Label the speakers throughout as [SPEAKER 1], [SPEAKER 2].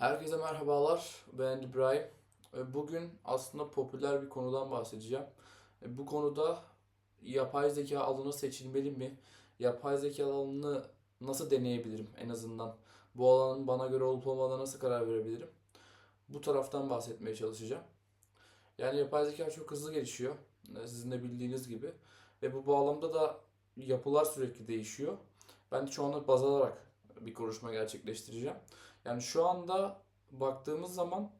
[SPEAKER 1] Herkese merhabalar. Ben İbrahim. E, Bugün aslında popüler bir konudan bahsedeceğim. E, Bu konuda yapay zeka alanı seçilmeli mi? Yapay zeka alanını nasıl deneyebilirim en azından? Bu alanın bana göre olup olmadığına nasıl karar verebilirim? Bu taraftan bahsetmeye çalışacağım. Yani yapay zeka çok hızlı gelişiyor. E, Sizin de bildiğiniz gibi. Ve bu bağlamda da yapılar sürekli değişiyor. Ben de anda baz alarak bir konuşma gerçekleştireceğim. Yani şu anda baktığımız zaman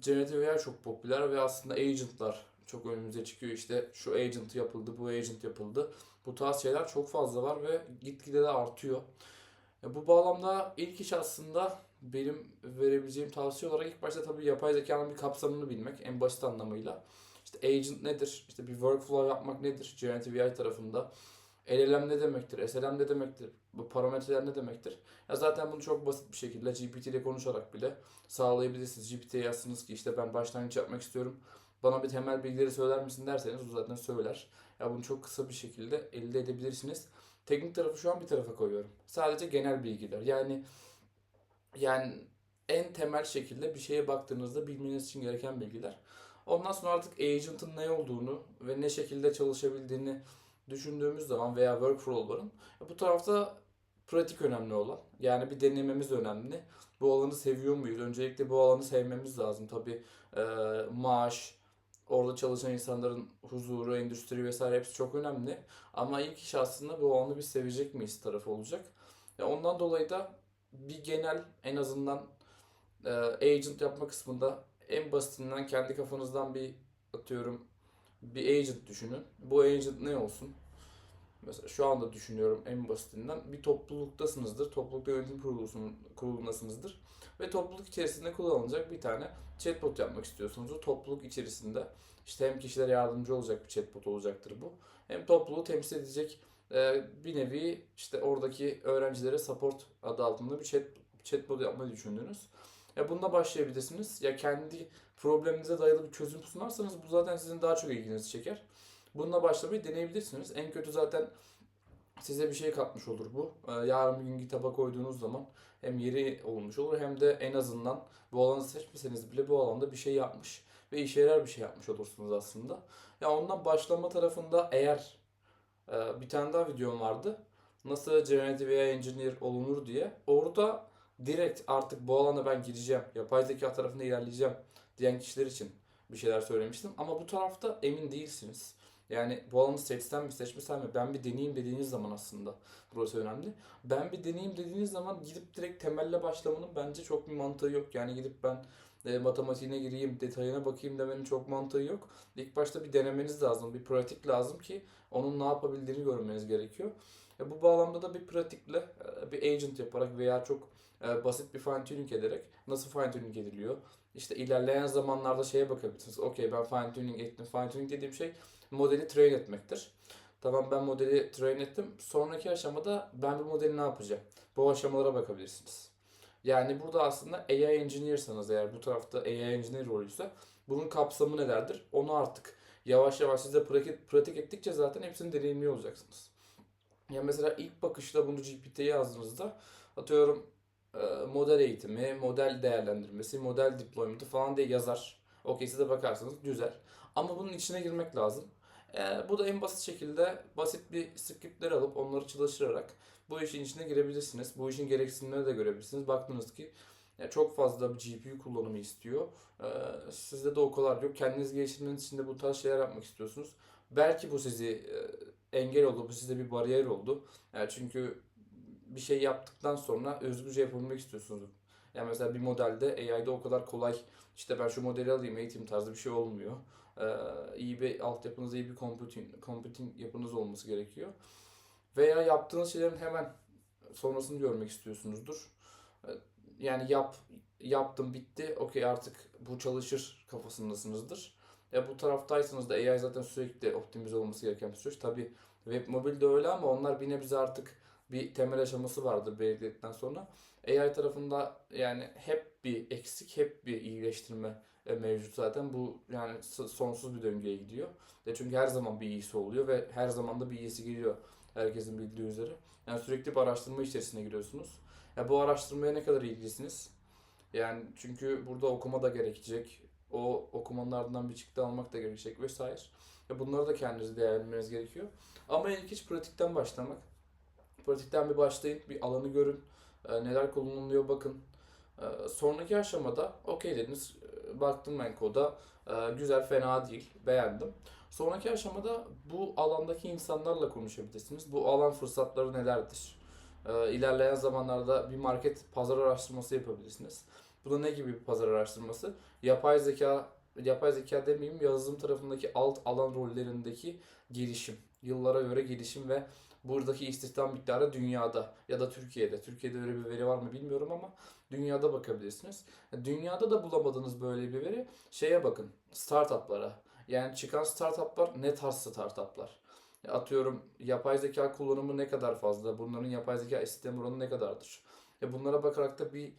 [SPEAKER 1] Generative AI çok popüler ve aslında agentlar çok önümüze çıkıyor. İşte şu agent yapıldı, bu agent yapıldı. Bu tarz şeyler çok fazla var ve gitgide de artıyor. E, Bu bağlamda ilk iş aslında benim verebileceğim tavsiye olarak ilk başta tabii yapay zekanın bir kapsamını bilmek en basit anlamıyla. İşte agent nedir? İşte bir workflow yapmak nedir? Generative AI tarafında. LLM ne demektir? SLM ne demektir? Bu parametreler ne demektir? Ya zaten bunu çok basit bir şekilde GPT ile konuşarak bile sağlayabilirsiniz. GPT'ye yazsınız ki işte ben başlangıç yapmak istiyorum. Bana bir temel bilgileri söyler misin derseniz o zaten söyler. Ya bunu çok kısa bir şekilde elde edebilirsiniz. Teknik tarafı şu an bir tarafa koyuyorum. Sadece genel bilgiler. Yani yani en temel şekilde bir şeye baktığınızda bilmeniz için gereken bilgiler. Ondan sonra artık agent'ın ne olduğunu ve ne şekilde çalışabildiğini düşündüğümüz zaman veya workflow'ların bu tarafta pratik önemli olan. Yani bir denememiz önemli. Bu alanı seviyor muyuz? Öncelikle bu alanı sevmemiz lazım. Tabii e, maaş, orada çalışan insanların huzuru, endüstri vesaire hepsi çok önemli. Ama ilk iş aslında bu alanı bir sevecek miyiz tarafı olacak. Ya ondan dolayı da bir genel en azından e, agent yapma kısmında en basitinden kendi kafanızdan bir atıyorum bir agent düşünün. Bu agent ne olsun? Mesela şu anda düşünüyorum en basitinden bir topluluktasınızdır. Toplulukta yönetim kurulundasınızdır. Ve topluluk içerisinde kullanılacak bir tane chatbot yapmak istiyorsunuz. O topluluk içerisinde işte hem kişilere yardımcı olacak bir chatbot olacaktır bu. Hem topluluğu temsil edecek e, bir nevi işte oradaki öğrencilere support adı altında bir chat, chatbot yapmayı düşündünüz. Ya bununla başlayabilirsiniz. Ya kendi probleminize dayalı bir çözüm sunarsanız bu zaten sizin daha çok ilginizi çeker. Bununla başlamayı deneyebilirsiniz. En kötü zaten size bir şey katmış olur bu. Ee, yarın bir gün kitaba koyduğunuz zaman hem yeri olmuş olur hem de en azından bu alanı seçmeseniz bile bu alanda bir şey yapmış ve işe yarar bir şey yapmış olursunuz aslında. Ya ondan başlama tarafında eğer e, bir tane daha videom vardı. Nasıl Generative AI Engineer olunur diye. Orada direkt artık bu alana ben gireceğim. Yapay zeka tarafında ilerleyeceğim diyen kişiler için bir şeyler söylemiştim. Ama bu tarafta emin değilsiniz. Yani bu alanı seçsem mi seçmesem mi ben bir deneyeyim dediğiniz zaman aslında burası önemli. Ben bir deneyeyim dediğiniz zaman gidip direkt temelle başlamanın bence çok bir mantığı yok. Yani gidip ben e, matematiğine gireyim, detayına bakayım demenin çok mantığı yok. İlk başta bir denemeniz lazım, bir pratik lazım ki onun ne yapabildiğini görmeniz gerekiyor. E, bu bağlamda da bir pratikle e, bir agent yaparak veya çok e, basit bir fine tuning ederek nasıl fine tuning ediliyor? İşte ilerleyen zamanlarda şeye bakabilirsiniz. Okey ben fine tuning ettim. Fine tuning dediğim şey modeli train etmektir. Tamam ben modeli train ettim. Sonraki aşamada ben bu modeli ne yapacağım? Bu aşamalara bakabilirsiniz. Yani burada aslında AI engineer'sanız eğer bu tarafta AI engineer rolüyse bunun kapsamı nelerdir? Onu artık yavaş yavaş size pratik, pratik ettikçe zaten hepsini deneyimliyor olacaksınız. Ya mesela ilk bakışta bunu GPT'ye yazdığınızda atıyorum model eğitimi, model değerlendirmesi, model deployment'ı falan diye yazar. Okey size bakarsanız güzel. Ama bunun içine girmek lazım. E, bu da en basit şekilde basit bir scriptleri alıp onları çalıştırarak bu işin içine girebilirsiniz. Bu işin gereksinimlerini de görebilirsiniz. Baktınız ki ya çok fazla bir GPU kullanımı istiyor. E, sizde de o kadar yok. Kendiniz geliştirmeniz için de bu tarz şeyler yapmak istiyorsunuz. Belki bu sizi e, engel oldu, bu size bir bariyer oldu. Yani çünkü bir şey yaptıktan sonra özgürce yapabilmek istiyorsunuz. Yani mesela bir modelde AI'de o kadar kolay işte ben şu modeli alayım eğitim tarzı bir şey olmuyor. Ee, iyi bir altyapınız, iyi bir computing, computing yapınız olması gerekiyor. Veya yaptığınız şeylerin hemen sonrasını görmek istiyorsunuzdur. Ee, Yani yap, yaptım bitti, okey artık bu çalışır kafasındasınızdır. E bu taraftaysanız da AI zaten sürekli optimize olması gereken bir süreç. Tabii web mobil de öyle ama onlar bir nebze artık bir temel aşaması vardır belirledikten sonra. AI tarafında yani hep bir eksik, hep bir iyileştirme e, mevcut zaten. Bu yani sonsuz bir döngüye gidiyor. E çünkü her zaman bir iyisi oluyor ve her zaman da bir iyisi geliyor. Herkesin bildiği üzere. Yani sürekli bir araştırma içerisine giriyorsunuz. Ya bu araştırmaya ne kadar ilgilisiniz? Yani çünkü burada okuma da gerekecek. O okumanın ardından bir çıktı almak da gerekecek vesaire. Ya bunları da kendiniz değerlendirmeniz gerekiyor. Ama ilk hiç pratikten başlamak. Pratikten bir başlayın, bir alanı görün. Ee, neler kullanılıyor bakın. Ee, sonraki aşamada okey dediniz. Ee, Baktım ben koda. Ee, güzel, fena değil. Beğendim. Sonraki aşamada bu alandaki insanlarla konuşabilirsiniz. Bu alan fırsatları nelerdir? Ee, ilerleyen zamanlarda bir market pazar araştırması yapabilirsiniz. Bu da ne gibi bir pazar araştırması? Yapay zeka, yapay zeka demeyeyim, yazılım tarafındaki alt alan rollerindeki gelişim. Yıllara göre gelişim ve buradaki istihdam miktarı dünyada ya da Türkiye'de. Türkiye'de öyle bir veri var mı bilmiyorum ama dünyada bakabilirsiniz. Dünyada da bulamadığınız böyle bir veri şeye bakın. Startuplara. Yani çıkan startuplar ne tarz startuplar? Atıyorum yapay zeka kullanımı ne kadar fazla? Bunların yapay zeka istihdam oranı ne kadardır? Ya bunlara bakarak da bir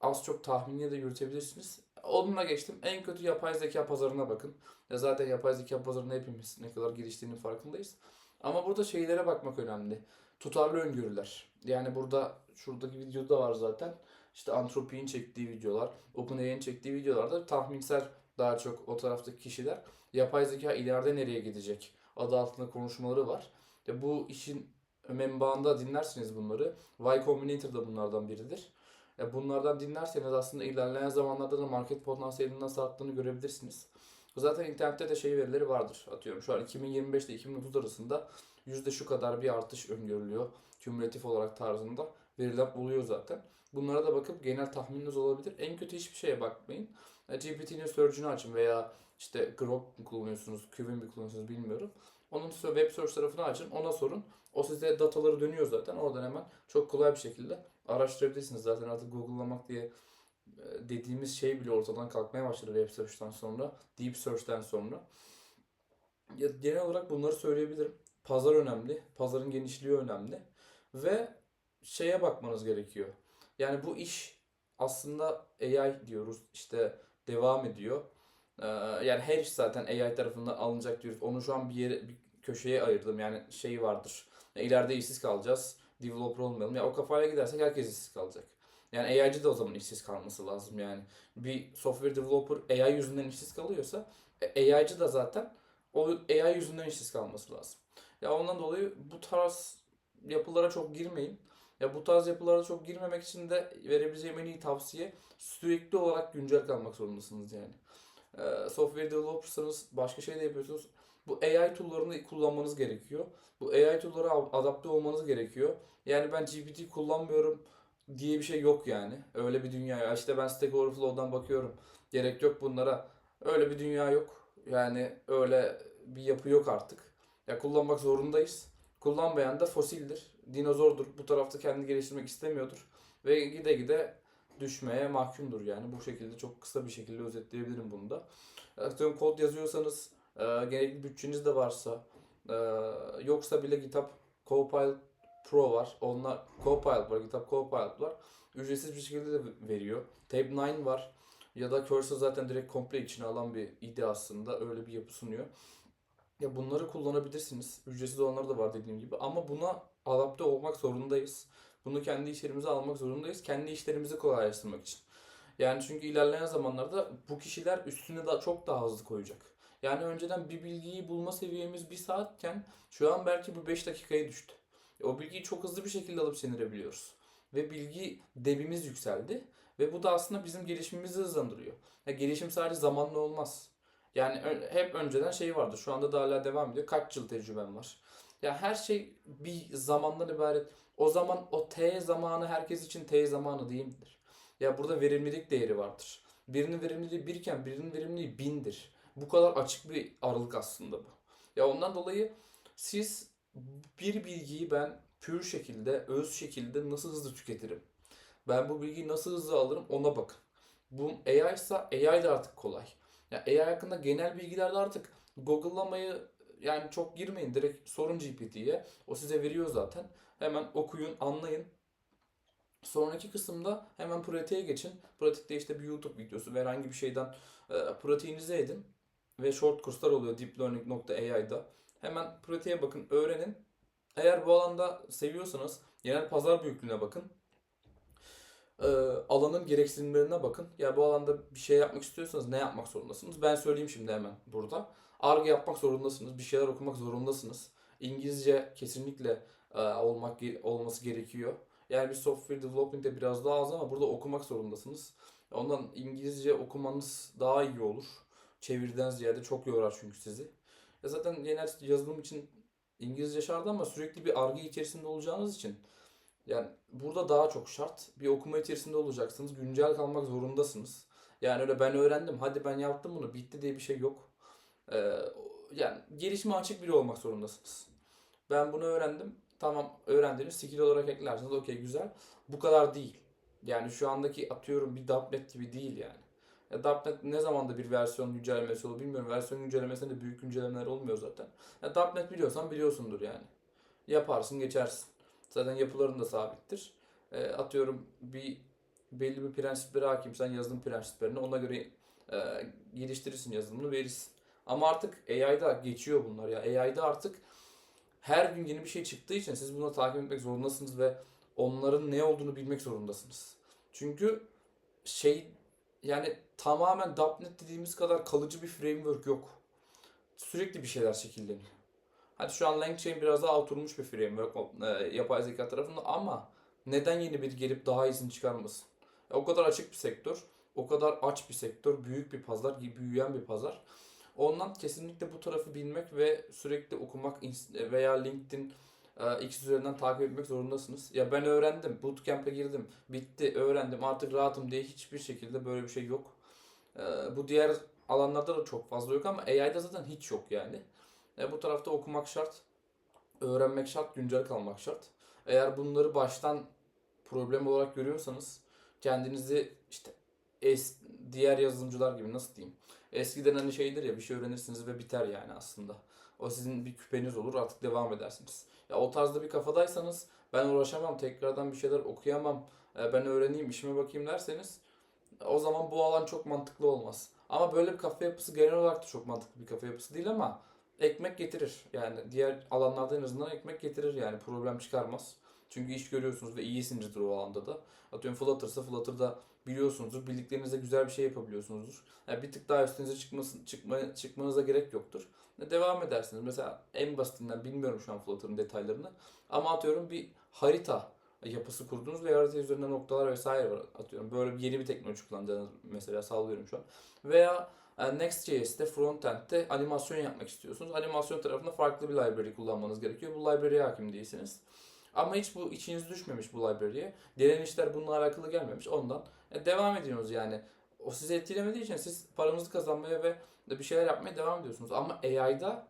[SPEAKER 1] az çok tahmini de yürütebilirsiniz. Onunla geçtim. En kötü yapay zeka pazarına bakın. Ya zaten yapay zeka pazarında hepimiz ne kadar geliştiğinin farkındayız. Ama burada şeylere bakmak önemli. Tutarlı öngörüler. Yani burada şuradaki videoda var zaten. İşte Anthropic'in çektiği videolar, OpenAI'nin çektiği videolarda tahminsel daha çok o taraftaki kişiler yapay zeka ileride nereye gidecek adı altında konuşmaları var. Ya bu işin menbaında dinlersiniz bunları. Y Combinator da bunlardan biridir. Ya bunlardan dinlerseniz aslında ilerleyen zamanlarda da market potansiyelinin nasıl arttığını görebilirsiniz. Zaten internette de şey verileri vardır. Atıyorum şu an 2025 ile 2030 arasında yüzde şu kadar bir artış öngörülüyor. Kümülatif olarak tarzında veriler buluyor zaten. Bunlara da bakıp genel tahmininiz olabilir. En kötü hiçbir şeye bakmayın. E, GPT'nin search'ünü açın veya işte Grok kullanıyorsunuz, Qwen mi kullanıyorsunuz bilmiyorum. Onun web search tarafını açın, ona sorun. O size dataları dönüyor zaten. Oradan hemen çok kolay bir şekilde araştırabilirsiniz. Zaten artık Google'lamak diye dediğimiz şey bile ortadan kalkmaya başladı web search'ten sonra, deep search'ten sonra. Ya genel olarak bunları söyleyebilirim. Pazar önemli, pazarın genişliği önemli ve şeye bakmanız gerekiyor. Yani bu iş aslında AI diyoruz işte devam ediyor. Ee, yani her iş zaten AI tarafından alınacak diyoruz. Onu şu an bir yere bir köşeye ayırdım. Yani şey vardır. Yani ileride işsiz kalacağız. Developer olmayalım. Ya o kafayla gidersek herkes işsiz kalacak. Yani AI'cı da o zaman işsiz kalması lazım yani. Bir software developer AI yüzünden işsiz kalıyorsa e, AI'cı da zaten o AI yüzünden işsiz kalması lazım. Ya ondan dolayı bu tarz yapılara çok girmeyin. Ya bu tarz yapılara çok girmemek için de verebileceğim en iyi tavsiye sürekli olarak güncel kalmak zorundasınız yani. Ee, software developersanız başka şey de yapıyorsunuz. Bu AI tool'larını kullanmanız gerekiyor. Bu AI tool'lara adapte olmanız gerekiyor. Yani ben GPT kullanmıyorum diye bir şey yok yani. Öyle bir dünya ya. İşte ben Stack Overflow'dan bakıyorum. Gerek yok bunlara. Öyle bir dünya yok. Yani öyle bir yapı yok artık. Ya kullanmak zorundayız. Kullanmayan da fosildir. Dinozordur. Bu tarafta kendini geliştirmek istemiyordur. Ve gide gide düşmeye mahkumdur yani. Bu şekilde çok kısa bir şekilde özetleyebilirim bunu da. Atıyorum kod yazıyorsanız, e, gerekli bütçeniz de varsa, e, yoksa bile GitHub Copilot Pro var. Onunla Copilot var, GitHub Copilot var. Ücretsiz bir şekilde de veriyor. Tab9 var. Ya da Cursor zaten direkt komple içine alan bir ide aslında. Öyle bir yapı sunuyor. Ya bunları kullanabilirsiniz. Ücretsiz olanları da var dediğim gibi. Ama buna adapte olmak zorundayız. Bunu kendi işlerimize almak zorundayız. Kendi işlerimizi kolaylaştırmak için. Yani çünkü ilerleyen zamanlarda bu kişiler üstüne daha çok daha hızlı koyacak. Yani önceden bir bilgiyi bulma seviyemiz bir saatken şu an belki bu 5 dakikaya düştü. O bilgiyi çok hızlı bir şekilde alıp sindirebiliyoruz. Ve bilgi debimiz yükseldi. Ve bu da aslında bizim gelişimimizi hızlandırıyor. Ya gelişim sadece zamanla olmaz. Yani hep önceden şey vardı. Şu anda da hala devam ediyor. Kaç yıl tecrübem var. Ya her şey bir zamandan ibaret. O zaman o T zamanı herkes için T zamanı değildir. Ya burada verimlilik değeri vardır. Birinin verimliliği birken birinin verimliliği bindir. Bu kadar açık bir aralık aslında bu. Ya ondan dolayı siz bir bilgiyi ben pür şekilde, öz şekilde nasıl hızlı tüketirim? Ben bu bilgiyi nasıl hızlı alırım ona bakın. Bu AI ise AI de artık kolay. Ya AI hakkında genel bilgiler de artık Google'lamayı yani çok girmeyin. Direkt sorun GPT'ye. O size veriyor zaten. Hemen okuyun, anlayın. Sonraki kısımda hemen pratiğe geçin. Pratikte işte bir YouTube videosu ve herhangi bir şeyden e, pratiğinizi edin. Ve short kurslar oluyor deeplearning.ai'da. Hemen pratiğe bakın, öğrenin. Eğer bu alanda seviyorsanız genel pazar büyüklüğüne bakın. E, alanı alanın gereksinimlerine bakın. Ya bu alanda bir şey yapmak istiyorsanız ne yapmak zorundasınız? Ben söyleyeyim şimdi hemen burada. Arge yapmak zorundasınız. Bir şeyler okumak zorundasınız. İngilizce kesinlikle e, olmak olması gerekiyor. Yani bir software development'te biraz daha az ama burada okumak zorundasınız. Ondan İngilizce okumanız daha iyi olur. Çeviriden ziyade çok yorar çünkü sizi. Ya zaten genel yazılım için İngilizce şart ama sürekli bir arge içerisinde olacağınız için yani burada daha çok şart. Bir okuma içerisinde olacaksınız. Güncel kalmak zorundasınız. Yani öyle ben öğrendim. Hadi ben yaptım bunu. Bitti diye bir şey yok. Ee, yani gelişime açık biri olmak zorundasınız. Ben bunu öğrendim. Tamam öğrendiğiniz skill olarak eklersiniz. Okey güzel. Bu kadar değil. Yani şu andaki atıyorum bir .NET gibi değil yani. Ya .NET ne zamanda bir versiyon güncellemesi olur bilmiyorum. Versiyon güncellemesinde de büyük güncellemeler olmuyor zaten. Ya .NET biliyorsan biliyorsundur yani. Yaparsın geçersin. Zaten yapıların da sabittir. E, atıyorum bir belli bir prensiplere hakimsen yazılım prensiplerini ona göre e, geliştirirsin yazılımını verirsin. Ama artık AI'da geçiyor bunlar ya. AI'da artık her gün yeni bir şey çıktığı için siz bunu takip etmek zorundasınız ve onların ne olduğunu bilmek zorundasınız. Çünkü şey yani tamamen .NET dediğimiz kadar kalıcı bir framework yok. Sürekli bir şeyler şekilleniyor. Hadi şu an LangChain biraz daha oturmuş bir framework e, yapay zeka tarafında ama neden yeni biri gelip daha iyisini çıkarmasın? E, o kadar açık bir sektör, o kadar aç bir sektör, büyük bir pazar, büyüyen bir pazar. Ondan kesinlikle bu tarafı bilmek ve sürekli okumak veya LinkedIn e, X üzerinden takip etmek zorundasınız. Ya ben öğrendim, bootcamp'e girdim, bitti, öğrendim, artık rahatım diye hiçbir şekilde böyle bir şey yok. E, bu diğer alanlarda da çok fazla yok ama AI'da zaten hiç yok yani. E, bu tarafta okumak şart, öğrenmek şart, güncel kalmak şart. Eğer bunları baştan problem olarak görüyorsanız kendinizi işte es, diğer yazılımcılar gibi nasıl diyeyim? Eskiden hani şeydir ya bir şey öğrenirsiniz ve biter yani aslında. O sizin bir küpeniz olur artık devam edersiniz. Ya o tarzda bir kafadaysanız ben uğraşamam tekrardan bir şeyler okuyamam e, ben öğreneyim işime bakayım derseniz o zaman bu alan çok mantıklı olmaz. Ama böyle bir kafa yapısı genel olarak da çok mantıklı bir kafa yapısı değil ama ekmek getirir. Yani diğer alanlarda en azından ekmek getirir yani problem çıkarmaz. Çünkü iş görüyorsunuz ve iyisinizdir o alanda da. Atıyorum Flutter'sa Flutter'da biliyorsunuzdur. Bildiklerinizle güzel bir şey yapabiliyorsunuzdur. Yani bir tık daha üstünüze çıkması, çıkma, çıkmanıza gerek yoktur. Ve devam edersiniz. Mesela en basitinden bilmiyorum şu an Flutter'ın detaylarını. Ama atıyorum bir harita yapısı kurdunuz ve harita üzerinde noktalar vesaire var atıyorum. Böyle bir yeni bir teknoloji kullanacağınız mesela sallıyorum şu an. Veya e, Next.js'te frontend'de animasyon yapmak istiyorsunuz. Animasyon tarafında farklı bir library kullanmanız gerekiyor. Bu library'e hakim değilsiniz. Ama hiç bu içiniz düşmemiş bu library'e. Diğer işler bununla alakalı gelmemiş. Ondan e, devam ediyorsunuz yani. O sizi etkilemediği için siz paranızı kazanmaya ve bir şeyler yapmaya devam ediyorsunuz. Ama AI'da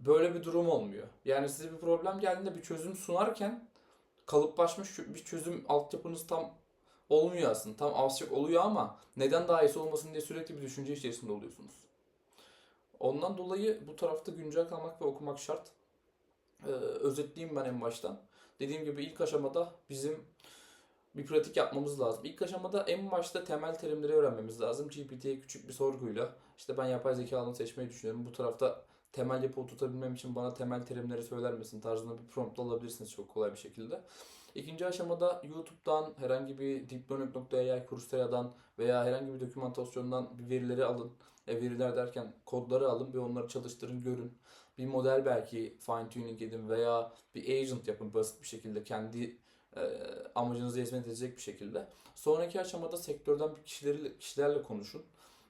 [SPEAKER 1] böyle bir durum olmuyor. Yani size bir problem geldiğinde bir çözüm sunarken kalıplaşmış bir çözüm altyapınız tam olmuyor aslında. Tam avşak oluyor ama neden daha iyisi olmasın diye sürekli bir düşünce içerisinde oluyorsunuz. Ondan dolayı bu tarafta güncel kalmak ve okumak şart. Ee, özetleyeyim ben en baştan. Dediğim gibi ilk aşamada bizim bir pratik yapmamız lazım. İlk aşamada en başta temel terimleri öğrenmemiz lazım. GPT'ye küçük bir sorguyla işte ben yapay zeka alanı seçmeyi düşünüyorum. Bu tarafta temel yapı oturtabilmem için bana temel terimleri söyler misin tarzında bir prompt alabilirsiniz çok kolay bir şekilde. İkinci aşamada YouTube'dan herhangi bir deeplearning.ai Coursera'dan veya herhangi bir dokümantasyondan bir verileri alın. E, veriler derken kodları alın ve onları çalıştırın görün. Bir model belki fine tuning edin veya bir agent yapın basit bir şekilde kendi e, amacınıza hizmet edecek bir şekilde. Sonraki aşamada sektörden kişileri, kişilerle konuşun.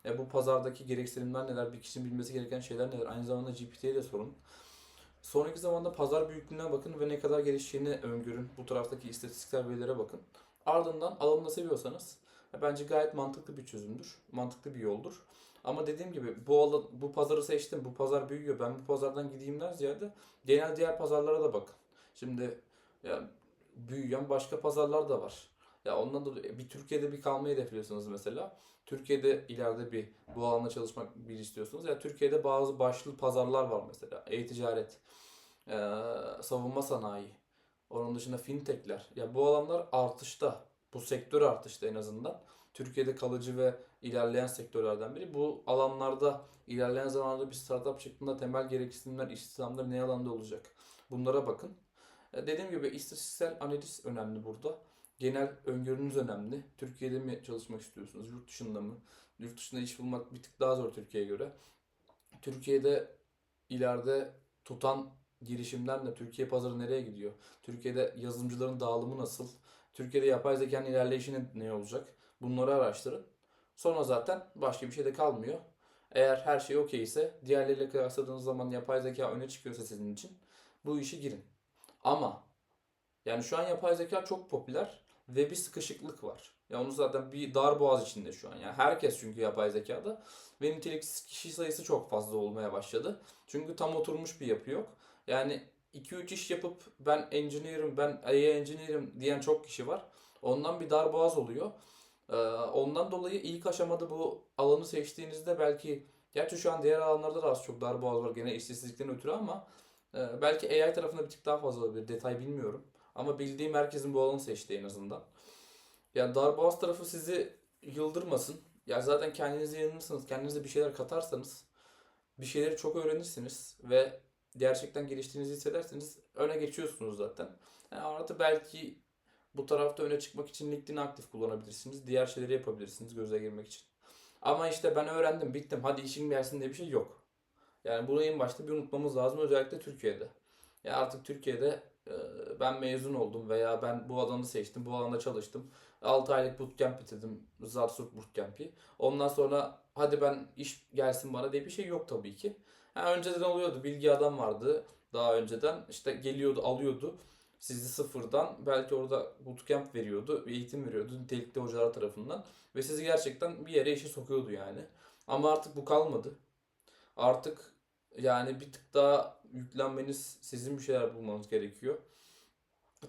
[SPEAKER 1] E, bu pazardaki gereksinimler neler, bir kişinin bilmesi gereken şeyler neler. Aynı zamanda GPT'ye de sorun. Sonraki zamanda pazar büyüklüğüne bakın ve ne kadar gelişeceğini öngörün. Bu taraftaki istatistiksel verilere bakın. Ardından alanını seviyorsanız e, bence gayet mantıklı bir çözümdür. Mantıklı bir yoldur. Ama dediğim gibi bu alan, bu pazarı seçtim. Bu pazar büyüyor. Ben bu pazardan gideyimden ziyade genel diğer pazarlara da bakın. Şimdi ya büyüyen başka pazarlar da var. Ya ondan dolayı bir Türkiye'de bir kalmayı hedefliyorsunuz mesela. Türkiye'de ileride bir bu alanda çalışmak bir istiyorsunuz. Ya Türkiye'de bazı başlı pazarlar var mesela. E-ticaret, e, savunma sanayi, onun dışında fintechler. Ya bu alanlar artışta. Bu sektör artışta en azından. Türkiye'de kalıcı ve ilerleyen sektörlerden biri. Bu alanlarda ilerleyen zamanlarda bir startup çıktığında temel gereksinimler, istihdamlar ne alanda olacak? Bunlara bakın. E, dediğim gibi istatistiksel analiz önemli burada. genel öngörünüz önemli. Türkiye'de mi çalışmak istiyorsunuz, yurt dışında mı? Yurt dışında iş bulmak bir tık daha zor Türkiye'ye göre. Türkiye'de ileride tutan girişimler ne? Türkiye pazarı nereye gidiyor? Türkiye'de yazılımcıların dağılımı nasıl? Türkiye'de yapay zekanın ilerleyişi ne olacak? Bunları araştırın. Sonra zaten başka bir şey de kalmıyor. Eğer her şey okey ise diğerleriyle kıyasladığınız zaman yapay zeka öne çıkıyorsa sizin için bu işe girin. Ama yani şu an yapay zeka çok popüler ve bir sıkışıklık var. Ya onu zaten bir dar boğaz içinde şu an. Yani herkes çünkü yapay zekada ve niteliksiz kişi sayısı çok fazla olmaya başladı. Çünkü tam oturmuş bir yapı yok. Yani 2-3 iş yapıp ben engineer'ım, ben AI engineer'ım diyen çok kişi var. Ondan bir dar boğaz oluyor. Ee, ondan dolayı ilk aşamada bu alanı seçtiğinizde belki gerçi şu an diğer alanlarda da az çok dar boğaz var gene işsizlikten ötürü ama e, belki AI tarafında bir tık daha fazla olabilir. Detay bilmiyorum. Ama bildiğim herkesin bu alanı seçti en azından. Yani darboğaz tarafı sizi yıldırmasın. Ya zaten kendinize yanılırsınız, kendinize bir şeyler katarsanız bir şeyleri çok öğrenirsiniz ve gerçekten geliştiğinizi hissederseniz öne geçiyorsunuz zaten. Yani artı belki bu tarafta öne çıkmak için LinkedIn'i aktif kullanabilirsiniz. Diğer şeyleri yapabilirsiniz göze girmek için. Ama işte ben öğrendim, bittim, hadi işin gelsin diye bir şey yok. Yani bunu en başta bir unutmamız lazım özellikle Türkiye'de. Ya artık Türkiye'de e, ben mezun oldum veya ben bu alanı seçtim, bu alanda çalıştım. 6 aylık bootcamp bitirdim. Zarsurt Bootcamp'i. Ondan sonra hadi ben iş gelsin bana diye bir şey yok tabii ki. Ha, önceden oluyordu. Bilgi adam vardı daha önceden. işte geliyordu, alıyordu. Sizi sıfırdan belki orada bootcamp veriyordu, bir eğitim veriyordu nitelikli hocalar tarafından. Ve sizi gerçekten bir yere işe sokuyordu yani. Ama artık bu kalmadı. Artık yani bir tık daha yüklenmeniz, sizin bir şeyler bulmanız gerekiyor.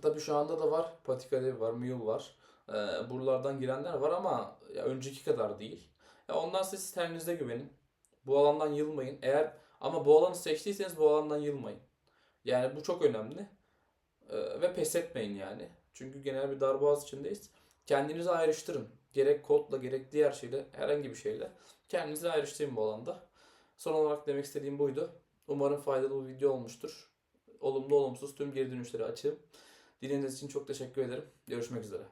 [SPEAKER 1] Tabii şu anda da var. Patikalev var, Mule var. Ee, buralardan girenler var ama ya önceki kadar değil. Ya ondan siz kendinize güvenin. Bu alandan yılmayın. Eğer ama bu alanı seçtiyseniz bu alandan yılmayın. Yani bu çok önemli. Ee, ve pes etmeyin yani. Çünkü genel bir darboğaz içindeyiz. Kendinizi ayrıştırın. Gerek kodla gerek diğer şeyle herhangi bir şeyle. Kendinizi ayrıştırın bu alanda. Son olarak demek istediğim buydu. Umarım faydalı bir video olmuştur. Olumlu olumsuz tüm geri dönüşleri açığım. Dinlediğiniz için çok teşekkür ederim. Görüşmek üzere.